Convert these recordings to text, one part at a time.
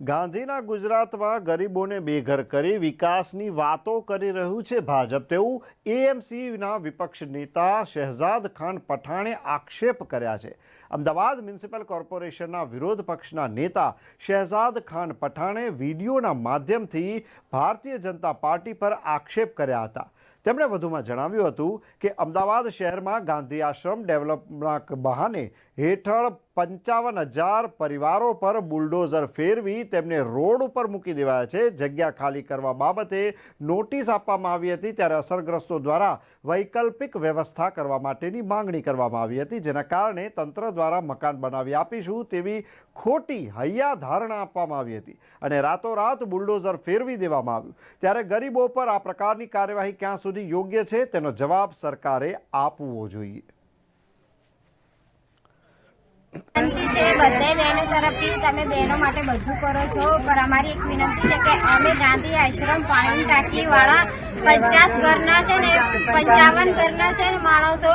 ગાંધીના ગુજરાતમાં ગરીબોને બેઘર કરી વિકાસની વાતો કરી રહ્યું છે ભાજપ. તેવું એએમસીના વિપક્ષ નેતા શહેજાદ ખાન પઠાણે આક્ષેપ કર્યા છે. અમદાવાદ મ્યુનિસિપલ કોર્પોરેશનના વિરોધ પક્ષના નેતા શહેજાદ ખાન પઠાણે વિડીયોના માધ્યમથી ભારતીય જનતા પાર્ટી પર આક્ષેપ કર્યા હતા. તેમણે વધુમાં જણાવ્યું હતું કે અમદાવાદ શહેરમાં ગાંધી આશ્રમ ડેવલપના બહાને હેઠળ પંચાવન હજાર પરિવારો પર બુલડોઝર ફેરવી તેમને રોડ ઉપર મૂકી દેવાયા છે. જગ્યા ખાલી કરવા બાબતે નોટિસ આપવામાં આવી હતી ત્યારે અસરગ્રસ્તો દ્વારા વૈકલ્પિક વ્યવસ્થા કરવા માટેની માંગણી કરવામાં આવી હતી, જેના કારણે તંત્ર દ્વારા મકાન બનાવી આપીશું તેવી ખોટી હૈયા ધારણા આપવામાં આવી હતી અને રાતોરાત બુલડોઝર ફેરવી દેવામાં આવ્યું. ત્યારે ગરીબો પર આ પ્રકારની કાર્યવાહી ક્યાં સુધી યોગ્ય છે તેનો જવાબ સરકારે આપવો જોઈએ. વિનંતી છે, બધે બહેનો તરફથી તમે બહેનો માટે બધું કરો છો. પણ અમારી એક વિનંતી છે કે અમે ગાંધી આશ્રમ પાણી ટાંકી વાળા પચાસ ઘરના છે ને, પંચાવન ઘરના છે ને માણસો.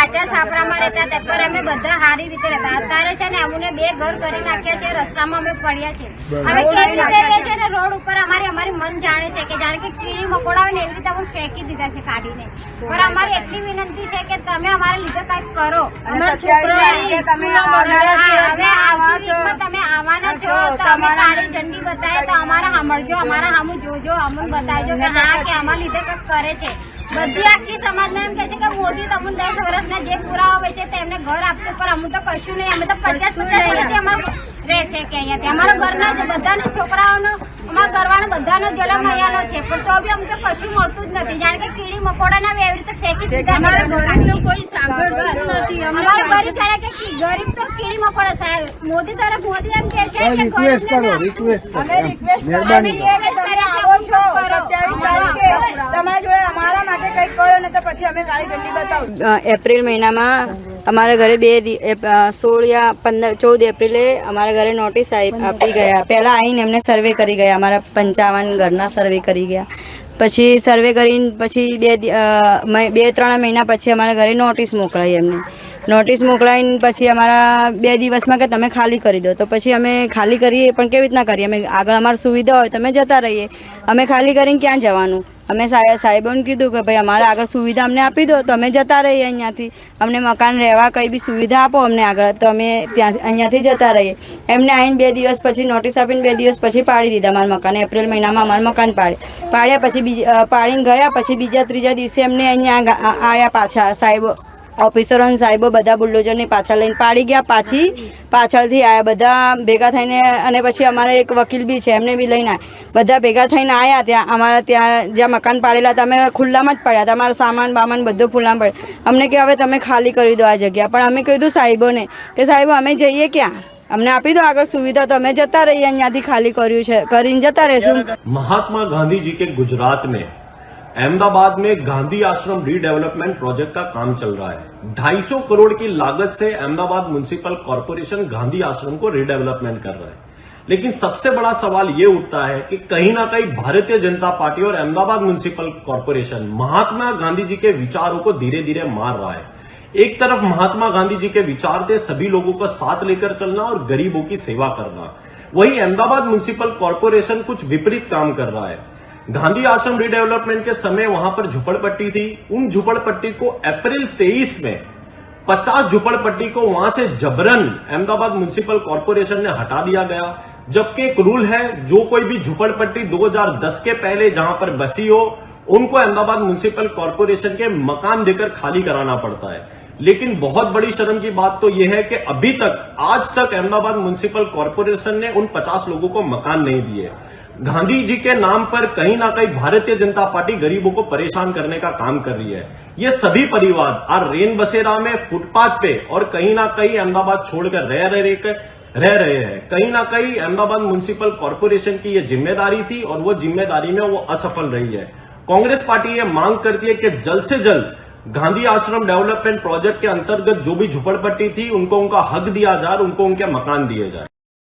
કાચા છાપરામાં રહેતા હતા પર અમે બધા સારી રીતે રહેતા. અત્યારે છે ને અમને બે ઘર કરી નાખ્યા છે રસ્તામાં અમે પડ્યા છે. હવે કેવી રીતે રહે છે ને રોડ ઉપર અમારી અમારી મન જાણે છે કે જાણે કે કીડી મકોડા હોય ને એવી રીતે અમે ફેંકી દીધા છે કાઢીને. પણ અમારી એટલી વિનંતી છે કે તમે અમારા લીધે કંઈક કરો. અમારા છોકરાઓની સ્કૂલો બગડે છે. હવે આવતી વીકમાં તમે આવવાના છો તો અમે કાળી ઝંડી બતાવે તો અમારા સાંભળજો અમારા સામું જોજો અમુક બતાવજો કે હા કે અમારા લીધે કંઈક કરે છે. બધી આખી સમાજમાં એમ કે છે મોદી તમને દસ વર્ષના જે પુરાવા હોય છે તેમને ઘર આપશે પણ અમુક તો કશું નહીં. અમે તો પચાસ પચાસ વર્ષથી અમારું રહે છે કે અહીંયાથી. અમારા ઘરના જ બધાના છોકરાઓનો અમારા ઘરવાનો બધાનો જલમ અહીંયાનો છે. પણ તો બી અમને કશું મળતું જ નથી. જાણે કે કીડી મકોડાના ના એવી રીતે ફેંકી દીધા અમારા ઘરનો કોઈ સાંભળતું નથી. અમારા ગરીબ જાણે કે ગરીબ તો કીડી મકોડા સાહેબ મોદી તરફ મોદી એમ કે છે કે રિક્વેસ્ટ કરો ગરીબને રિક્વેસ્ટ અમે રિક્વેસ્ટ મહેરબાની અમે રિક્વેસ્ટ કરો. છો કરો. સત્યાવીસ તારીખે તમારા જોડે અમારા માટે કંઈક કરો ને તો પછી અમે કાળી ઝંડી બતાવશું અ, એપ્રિલ મહિનામાં અમારા ઘરે બે સોળ યા પંદર, ચૌદ એપ્રિલે અમારા ઘરે નોટિસ આપી ગયા. પહેલાં આવીને એમને સર્વે કરી ગયા, અમારા પંચાવન ઘરના સર્વે કરી ગયા. પછી સર્વે કરીને પછી બે બે, ત્રણ મહિના પછી અમારા ઘરે નોટિસ મોકલાઈ એમને. નોટિસ મોકલાઈને પછી અમારા બે દિવસમાં કે તમે ખાલી કરી દો. તો પછી અમે ખાલી કરીએ, પણ કેવી રીતના કરીએ? અમે આગળ અમારી સુવિધા હોય તમે જતા રહીએ. અમે ખાલી કરીને ક્યાં જવાનું? અમે સાહેબ સાહેબોને કીધું કે ભાઈ અમારે આગળ સુવિધા અમને આપી દો, તો અમે જતા રહીએ અહીંયાથી. અમને મકાન રહેવા કંઈ બી સુવિધા આપો અમને આગળ, તો અમે ત્યાં અહીંયાથી જતા રહીએ. એમને આવીને બે દિવસ પછી નોટિસ આપીને બે દિવસ પછી પાડી દીધા અમારા મકાન, એપ્રિલ મહિનામાં અમારું મકાન પાડે. પાડ્યા પછી બીજા પાડીને ગયા, પછી બીજા ત્રીજા દિવસે એમને અહીંયા આવ્યા પાછા સાહેબો ઓફિસર અને સાહેબો બધા બુલડોઝરની પાછળ લઈને પાડી ગયા. પાછી પાછળથી આવ્યા બધા ભેગા થઈને અને પછી અમારે એક વકીલ બી છે, એમને બી લઈને બધા ભેગા થઈને આવ્યા ત્યાં. અમારા ત્યાં જ્યાં મકાન પાડેલા હતા, અમે ખુલ્લામાં જ પડ્યા હતા. અમારા સામાન બામાન બધું ખુલ્લામાં પડે અમને કે હવે તમે ખાલી કરી દો આ જગ્યા. પણ અમે કહ્યું કીધું સાહેબોને કે સાહેબો, અમે જઈએ ક્યાં? અમને આપી દો આગળ સુવિધા. તો અમે જતા રહીએ. અહીંયાથી ખાલી કર્યું છે. કરીને જતા રહેશું. મહાત્મા ગાંધીજી કે ગુજરાતને अहमदाबाद में गांधी आश्रम रीडेवलपमेंट प्रोजेक्ट का काम चल रहा है। 250 करोड़ की लागत से अहमदाबाद म्युनिसिपल कॉरपोरेशन गांधी आश्रम को रीडेवलपमेंट कर रहा है। लेकिन सबसे बड़ा सवाल ये उठता है कि कहीं ना कहीं भारतीय जनता पार्टी और अहमदाबाद म्युनिसिपल कॉरपोरेशन महात्मा गांधी जी के विचारों को धीरे धीरे मार रहा है। एक तरफ़ महात्मा गांधी जी के विचार थे सभी लोगों का साथ लेकर चलना और गरीबों की सेवा करना। वही अहमदाबाद म्युनिसिपल कॉरपोरेशन कुछ विपरीत काम कर रहा है। गांधी आश्रम रिडेवलपमेंट के समय वहाँ पर झुपड़पट्टी थी। उन झुपड़पट्टी को अप्रैल 23 में 50 झुपड़पट्टी को वहाँ से जबरन अहमदाबाद म्युनिसिपल कॉरपोरेशन ने हटा दिया गया। जबकि एक रूल है, जो कोई भी झुपड़पट्टी 2010 के पहले जहाँ पर बसी हो, उनको अहमदाबाद म्युनिसिपल कॉरपोरेशन के मकान देकर खाली कराना पड़ता है। लेकिन बहुत बड़ी शर्म की बात तो यह है कि अभी तक, आज तक अहमदाबाद म्युनिसिपल कॉरपोरेशन ने उन 50 लोगों को मकान नहीं दिए। गांधी जी के नाम पर कहीं ना कहीं भारतीय जनता पार्टी गरीबों को परेशान करने का काम कर रही है। ये सभी परिवार आज रेन बसेरा में फुटपाथ पे और कहीं ना कहीं अहमदाबाद छोड़कर रह रहे रह रहे हैं। कहीं ना कहीं अहमदाबाद म्युनिसिपल कॉरपोरेशन की ये ज़िम्मेदारी थी और वो ज़िम्मेदारी में वो असफल रही है। कांग्रेस पार्टी ये मांग करती है कि जल्द से जल्द गांधी आश्रम डेवलपमेंट प्रोजेक्ट के अंतर्गत जो भी झुपड़पट्टी थी, उनको उनका हक दिया जाए उनको उनके मकान दिए जाए।